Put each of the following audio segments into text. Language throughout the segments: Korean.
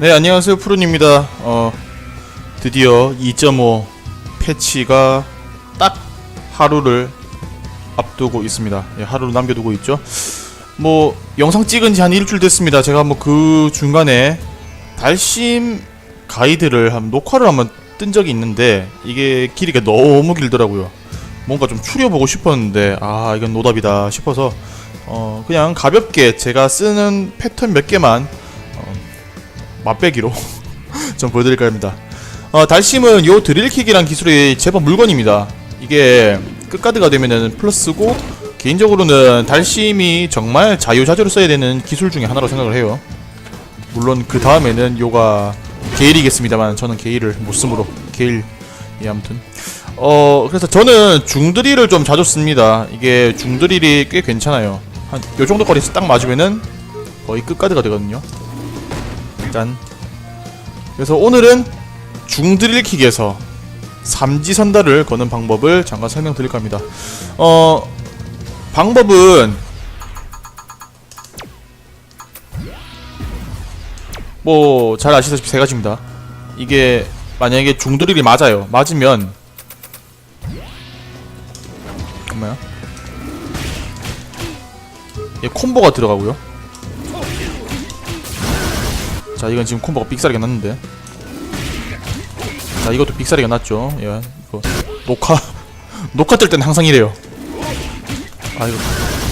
네 안녕하세요. 푸른입니다. 어 드디어 2.5 패치가 딱 하루를 앞두고 있습니다. 예, 하루를 남겨두고 있죠. 뭐 영상 찍은 지 한 일주일 됐습니다. 제가 뭐 그 중간에 달심 가이드를 한 녹화를 한번 뜬 적이 있는데 이게 길이가 너무 길더라고요. 뭔가 좀 추려보고 싶었는데 아 이건 노답이다 싶어서 어 그냥 가볍게 제가 쓰는 패턴 몇 개만 어, 맛배기로 좀 보여드릴까 합니다. 어, 달심은 요 드릴킥이란 기술이 제법 물건입니다. 이게 끝가드가 되면은 플러스고 개인적으로는 달심이 정말 자유자재로 써야 되는 기술 중에 하나로 생각을 해요. 물론 그 다음에는 요가 게일이겠습니다만 저는 게일을 못 쓰므로 게일 예 아무튼 어 그래서 저는 중드릴을 좀 자주 씁니다. 이게 중드릴이 꽤 괜찮아요. 한 요 정도 거리에서 딱 맞으면은 거의 끝가드가 되거든요. 짠. 그래서 오늘은 중드릴킥에서 삼지선달을 거는 방법을 잠깐 설명드릴까 합니다. 어, 방법은 뭐 잘 아시다시피 세 가지입니다. 이게 만약에 중드릴이 맞아요. 맞으면 잠깐만요. 예, 콤보가 들어가고요. 자 이건 지금 콤보가 삑사리가 났는데. 자 이것도 삑사리가 났죠. 예 이거. 녹화 녹화 뜰 때는 항상 이래요. 아 이거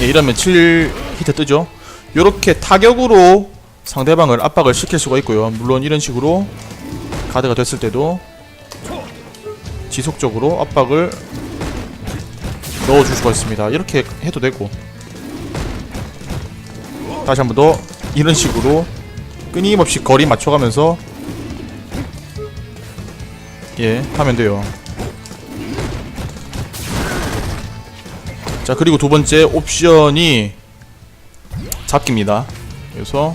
예 이러면 7 히트 뜨죠. 요렇게 타격으로 상대방을 압박을 시킬 수가 있고요. 물론 이런 식으로 가드가 됐을 때도 지속적으로 압박을 넣어줄 수가 있습니다. 이렇게 해도 되고. 다시 한 번 더 이런 식으로 끊임없이 거리 맞춰가면서 예 하면 돼요. 자 그리고 두 번째 옵션이 잡기입니다. 그래서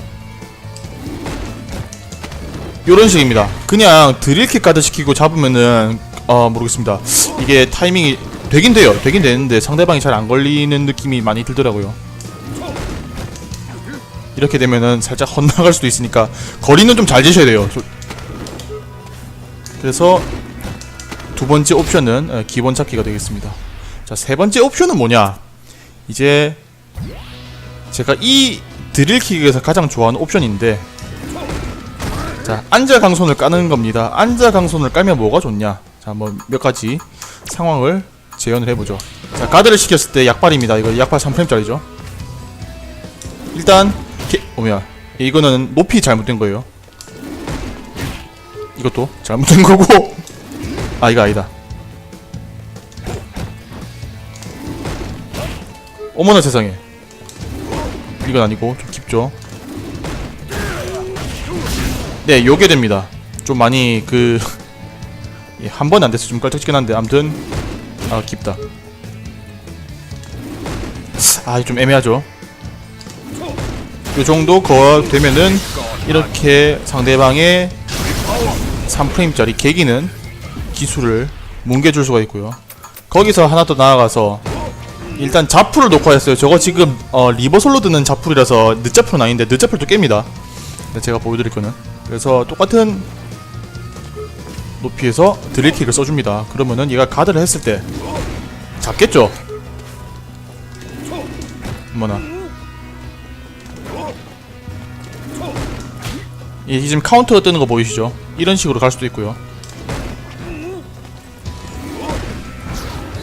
요런 식입니다. 그냥 드릴킥 가드 시키고 잡으면은 어 모르겠습니다. 이게 타이밍이 되긴 돼요. 되긴 되는데 상대방이 잘 안 걸리는 느낌이 많이 들더라고요 이렇게 되면은 살짝 헛나갈 수도 있으니까 거리는 좀 잘 재셔야 돼요. 저- 그래서 두 번째 옵션은 어, 기본 잡기가 되겠습니다. 자, 세 번째 옵션은 뭐냐? 이제 제가 이 드릴킥에서 가장 좋아하는 옵션인데 자, 앉아 강손을 까는 겁니다. 앉아 강손을 깔면 뭐가 좋냐? 자, 뭐 몇 가지 상황을 재현을 해보죠. 자, 가드를 시켰을 때 약발입니다. 이거 약발 3프레임짜리죠. 일단 게, 오야 이거는 높이 잘못된 거예요. 이것도 잘못된 거고 아 이거 아니다. 어머나 세상에 이건 아니고 좀 깊죠. 네 요게 됩니다. 좀 많이 그 한 번에 안 돼서 좀 깔짝지근 한데 아무튼 아 깊다. 아 좀 애매하죠. 요 정도 거 되면은 이렇게 상대방의 3프레임짜리 개기는 기술을 뭉개줄 수가 있고요. 거기서 하나 더 나아가서 일단 자풀을 녹화했어요. 저거 지금 어, 리버솔로 드는 자풀이라서 늦자풀은 아닌데 늦자풀도 깹니다. 네, 제가 보여드릴 거는 그래서 똑같은 높이에서 드릴킥을 써줍니다. 그러면은 얘가 가드를 했을 때 잡겠죠? 어머나 이 지금 카운터가 뜨는 거 보이시죠? 이런 식으로 갈 수도 있고요.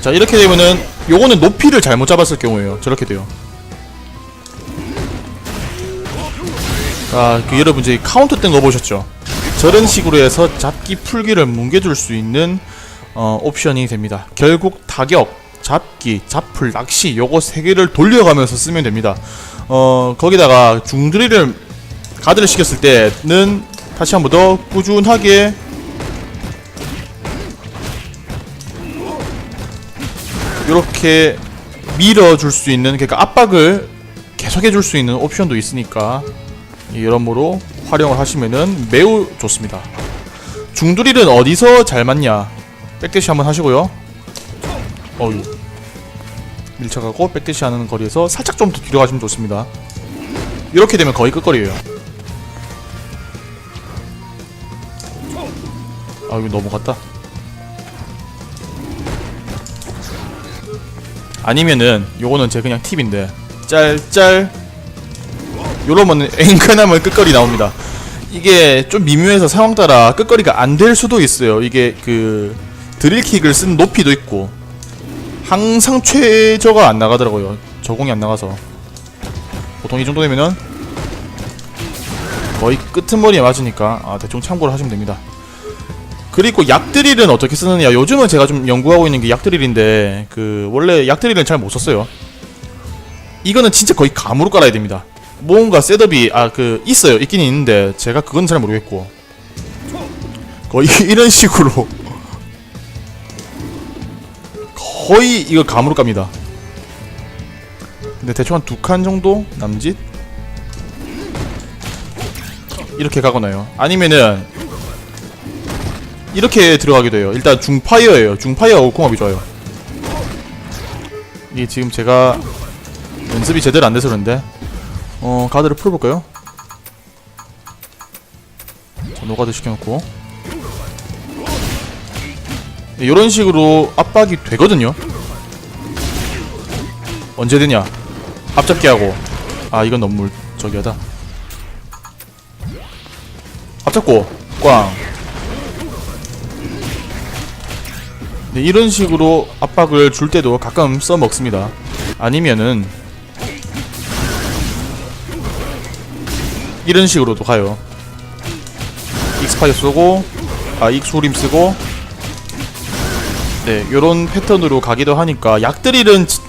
자 이렇게 되면은 요거는 높이를 잘못 잡았을 경우에요. 저렇게 돼요. 아, 그 여러분 이제 카운터 뜬 거 보셨죠? 저런 식으로 해서 잡기 풀기를 뭉개줄 수 있는 어, 옵션이 됩니다. 결국 타격, 잡기, 잡풀, 낚시 요거 세 개를 돌려가면서 쓰면 됩니다. 어 거기다가 중드릴을 가드를 시켰을 때는 다시 한 번 더 꾸준하게 이렇게 밀어줄 수 있는 그러니까 압박을 계속해줄 수 있는 옵션도 있으니까 여러모로 활용을 하시면은 매우 좋습니다. 중드릴은 어디서 잘 맞냐? 백대시 한번 하시고요. 어유 밀착하고 백대시 하는 거리에서 살짝 좀 더 뒤로 가시면 좋습니다. 이렇게 되면 거의 끝거리예요. 아 이거 넘어갔다? 아니면은 요거는 제 그냥 팁인데. 짤짤. 요러면 앵간하면 끝거리 나옵니다. 이게 좀 미묘해서 상황 따라 끝거리가 안 될 수도 있어요. 이게 그 드릴킥을 쓴 높이도 있고. 항상 최저가 안 나가더라고요. 적응이 안 나가서. 보통 이 정도 되면은 거의 끄트머리에 맞으니까 아, 대충 참고를 하시면 됩니다 그리고 약드릴은 어떻게 쓰느냐. 요즘은 제가 좀 연구하고 있는 게 약드릴인데 그 원래 약드릴은 잘 못 썼어요. 이거는 진짜 거의 감으로 깔아야 됩니다. 뭔가 셋업이 아 그 있어요. 있긴 있는데 제가 그건 잘 모르겠고. 거의 이런 식으로. 거의 이거 감으로 깝니다. 근데 대충 한 두 칸 정도? 남짓? 이렇게 가거나요. 아니면은 이렇게 들어가기도 해요. 일단 중파이어예요. 중파이어하고 궁합이 좋아요. 이게 지금 제가 연습이 제대로 안 돼서 그런데 어 가드를 풀어볼까요? 자 노가드 시켜놓고. 이런 식으로 압박이 되거든요. 언제 되냐? 앞잡기 하고. 아 이건 너무 저기하다. 앞잡고. 꽝 네, 이런 식으로 압박을 줄 때도 가끔 써먹습니다. 아니면은 이런 식으로도 가요. 익스파이어 쓰고 아 익소림 쓰고 네 요런 패턴으로 가기도 하니까 약드릴은 치-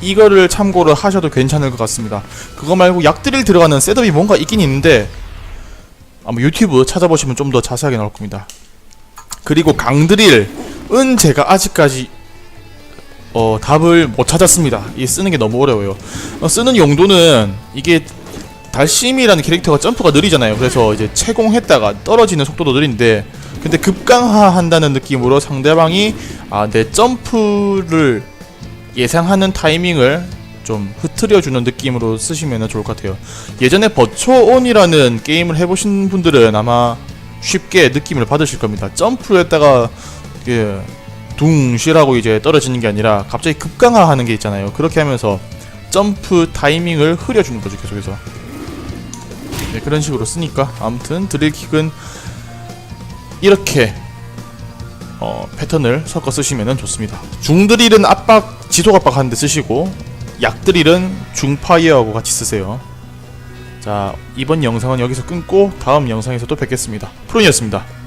이거를 참고를 하셔도 괜찮을 것 같습니다. 그거 말고 약드릴 들어가는 셋업이 뭔가 있긴 있는데 아마 유튜브 찾아보시면 좀 더 자세하게 나올 겁니다 그리고 강드릴은 제가 아직까지 어 답을 못 찾았습니다 이 쓰는 게 너무 어려워요 어, 쓰는 용도는 이게 달심이라는 캐릭터가 점프가 느리잖아요. 그래서 이제 채공했다가 떨어지는 속도도 느린데 근데 급강화한다는 느낌으로 상대방이 아, 내 점프를 예상하는 타이밍을 좀 흐트려주는 느낌으로 쓰시면 좋을 것 같아요. 예전에 버초온이라는 게임을 해보신 분들은 아마 쉽게 느낌을 받으실 겁니다. 점프했다가 예, 둥실하고 이제 떨어지는 게 아니라 갑자기 급강화하는 게 있잖아요. 그렇게 하면서 점프 타이밍을 흐려주는 거죠 계속해서. 네, 그런 식으로 쓰니까 아무튼 드릴킥은 이렇게 어, 패턴을 섞어 쓰시면 좋습니다. 중드릴은 압박 지속 압박 하는데 쓰시고 약드릴은 중파이어하고 같이 쓰세요. 자 이번 영상은 여기서 끊고 다음 영상에서 또 뵙겠습니다. 프론이었습니다.